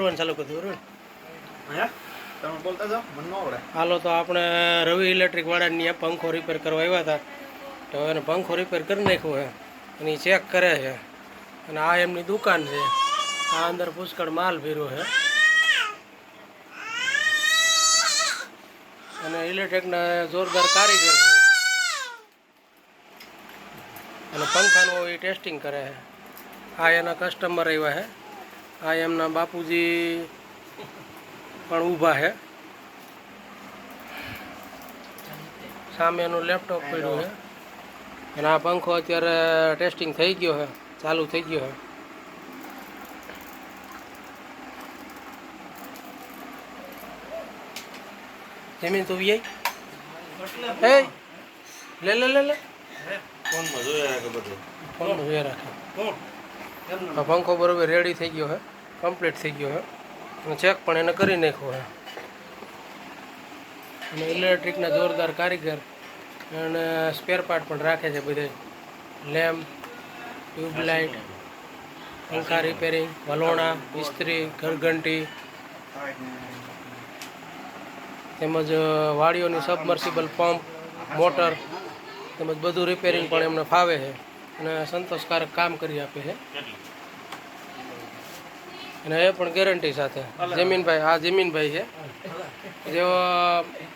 બોલવાનું ચાલુ કરી તમે બોલતા જાઓ મને આવડે. હાલો તો આપણે રવિ ઇલેક્ટ્રિક વાળાની પંખો રિપેર કરવા આવ્યા હતા. તો એને પંખો રિપેર કરી નાખ્યો છે. અને એ ચેક કરે છે. અને આ એમની દુકાન છે. આ અંદર પુષ્કળ માલ ભીરો છે. અને ઇલેક્ટ્રિકના જોરદાર કારીગર છે. અને પંખાનું એ ટેસ્ટિંગ કરે છે. આ એના કસ્ટમર આવ્યા છે. આ એમના બાપુજી પણ ઊભા છે સામે એનું લેપટોપ પડ્યું છે અને આ પંખો અત્યારે ટેસ્ટિંગ થઈ ગયો છે ચાલુ થઈ ગયો છે જમીન તું એ? લે લે લે લે. ફોનમાં જોયા રાખે બધું. ફોન જોયા રાખે. પંખો બરોબર રેડી થઈ ગયો છે કમ્પ્લીટ થઈ ગયો છે ચેક પણ એને કરી નાખ્યો છે અને ઇલેક્ટ્રિકના જોરદાર કારીગર અને સ્પેર પાર્ટ પણ રાખે છે બધે લેમ્પ ટ્યુબલાઇટ પંખા રિપેરિંગ વલોણા, ઇસ્ત્રી, ઘરઘંટી, તેમજ વાડીઓની સબમર્સિબલ પંપ મોટર તેમજ બધું રિપેરિંગ પણ એમને ફાવે છે. અને સંતોષકારક કામ કરી આપે છે. અને એ પણ ગેરંટી સાથે. જમીનભાઈ આ જમીનભાઈ છે. જેઓ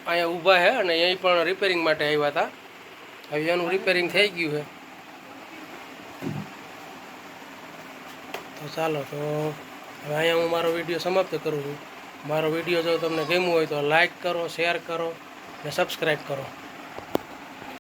અહીંયા ઊભા છે અને અહીં પણ રિપેરિંગ માટે આવ્યા હતા. હવે એનું રિપેરિંગ થઈ ગયું છે. તો ચાલો તો હવે અહીંયા હું મારો વીડિયો સમાપ્ત કરું છું. મારો વીડિયો જો તમને ગમ્યું હોય તો લાઈક કરો શેર કરો અને સબસ્ક્રાઈબ કરો.